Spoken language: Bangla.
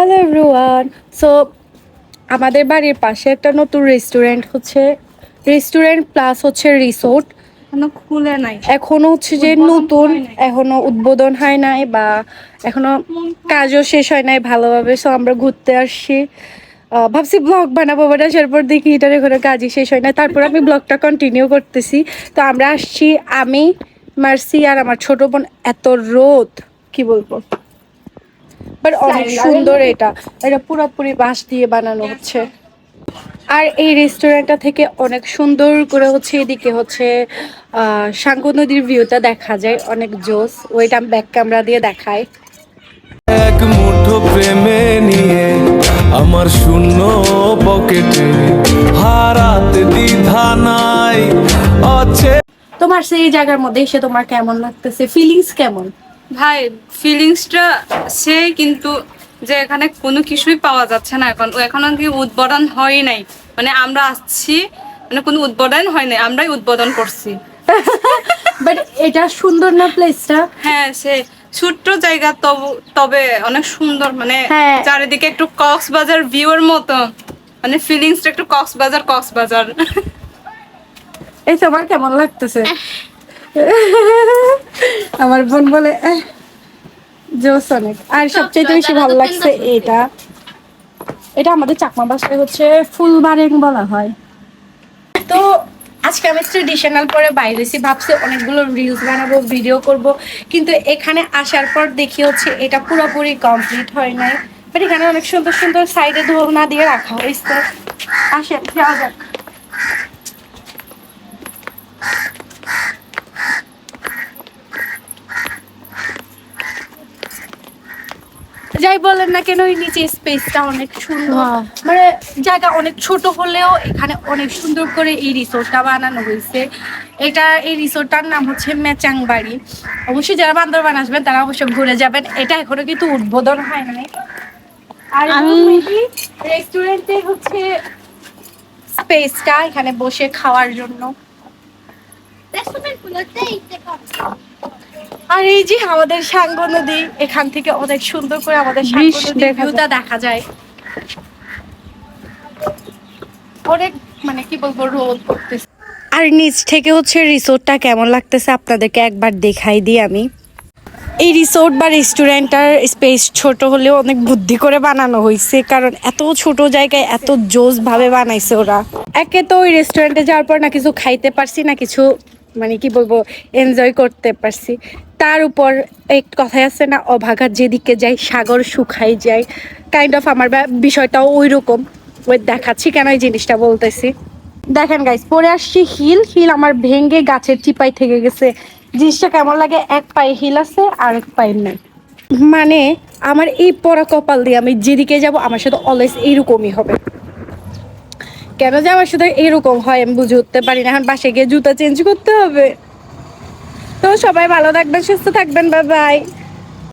হ্যালো এভরিওয়ান সো আমাদের বাড়ির পাশে একটা নতুন রেস্টুরেন্ট হচ্ছে। রেস্টুরেন্ট প্লাস হচ্ছে রিসোর্ট এখনও খুলে নাই। এখনও হচ্ছে যে নতুন এখনও উদ্বোধন হয় নাই বা এখনও কাজও শেষ হয় নাই ভালোভাবে। সো আমরা ঘুরতে আসছি। ভাবছি ব্লগ বানাবো বাট আসার পর দেখি এটার এখনও কাজই শেষ হয় না তারপর আমি ব্লগটা কন্টিনিউ করতেছি। তো আমরা আসছি আমি মার্সি আর আমার ছোট বোন এত রোদ। কি বলব? বাট অনেক সুন্দর এটা। এটা পুরোপুরি বাঁশ দিয়ে বানানো হচ্ছে। আর এই রেস্টুরেন্টটা থেকে অনেক সুন্দর করে হচ্ছে এদিকে হচ্ছে আহ, সাঙ্কু নদীর ভিউটা দেখা যায়। অনেক জোস ওইটা ব্যাক ক্যামেরা দিয়ে দেখায় এক মুঠো প্রেমে নিয়ে আমার শূন্য পকেটে হারাতে দ্বিধা নাই আছে তোমার সেই জায়গার মধ্যে এসে তোমার কেমন লাগতেছে? ফিলিংস কেমন? ভাই ফিলিংসটা সেই কিন্তু যে এখানে কোনো কিছুই পাওয়া যাচ্ছে না এখন। এখনও কি উদ্বোধন হয় নাই। মানে আমরা আসছি মানে কোনো উদ্বোধন হয় নাই আমরাই উদ্বোধন করছি। বাট এটা সুন্দর না প্লেসটা হ্যাঁ সে ছোট্ট জায়গা তবু তবে অনেক সুন্দর মানে হ্যাঁ। চারিদিকে একটু কক্সবাজার ভিউর মতো। মানে ফিলিংসটা একটু কক্সবাজার কক্সবাজার। এই তোমার কেমন লাগতেছে? আমার বোন বলে "এহ, জোস অনেক। আর সবচেয়ে বেশি ভালো লাগছে এটা। এটা আমাদের চাকমা ভাষায় হচ্ছে ফুলবারেং বলা হয়। তো আজকে আমি ট্রেডিশনাল পরে বাইরেছি ভাবছি অনেকগুলো রিলস বানাবো ভিডিও করব। কিন্তু এখানে আসার পর দেখি হচ্ছে এটা পুরোপুরি কমপ্লিট হয় নাই। বাট এখানে অনেক সুন্দর সুন্দর সাইডে দোলনা দিয়ে রাখা হয়েছে। আসেন যাওয়া যাক। যাই বলেন না কেন ওই নিচে স্পেসটা অনেক সুন্দর। মানে জায়গা অনেক ছোট হলেও এখানে অনেক সুন্দর করে এই রিসোর্টটা বানানো হয়েছে। এটা এই রিসোর্টটার নাম হচ্ছে মেচাং বাড়ি অবশ্যই যারা বান্দরবান আসবেন তারা অবশ্যই ঘুরে যাবেন। এটা এখনও কিন্তু উদ্বোধন হয় নাই। আর আমি রেস্টুরেন্টে হচ্ছে স্পেসটা এখানে বসে খাওয়ার জন্য। আর এই যে আমাদের সাঙ্গ নদী এখান থেকে অনেক সুন্দর করে আমাদের সাঙ্গ নদীর দেখা ভিউটা দেখা যায়। অনেক মানে কি বলব রোদ করতেছে আর নিচ থেকে হচ্ছে রিসোর্টটা কেমন লাগতেছে আপনাদেরকে একবার দেখাই দিই আমি। এই রিসোর্ট বা রেস্টুরেন্টটার স্পেস ছোট হলেও অনেক বুদ্ধি করে বানানো হয়েছে কারণ এত ছোট জায়গায় এত জোস ভাবে বানাইছে ওরা। একে তো ওই রেস্টুরেন্টে যাওয়ার পর না কিছু খাইতে পারছি না কিছু মানে কি বলব এনজয় করতে পারছি। তার উপর এক কথাই আছে না, অভাগা যেদিকে যাই সাগর শুকাই যায়। কাইন্ড অফ আমার বিষয়টাও ওই রকম ওই দেখাচ্ছি কেন এই জিনিসটা বলতেছি। দেখেন গাইস পরে আসছি হিল। হিল আমার ভেঙ্গে গাছের চিপাই থেকে গেছে। জিনিসটা কেমন লাগে? এক পায়ে হিল আছে, আর এক পায়ে নেই। মানে আমার এই পরা কপাল দিয়ে আমি যেদিকে যাব, আমার সাথে অলওয়েজ এইরকমই হবে। কেন যে আমার সাথে এরকম হয় আমি বুঝে উঠতে পারি না। এখন বাসায় গিয়ে জুতা চেঞ্জ করতে হবে। তো সবাই ভালো থাকবেন, সুস্থ থাকবেন বা বাই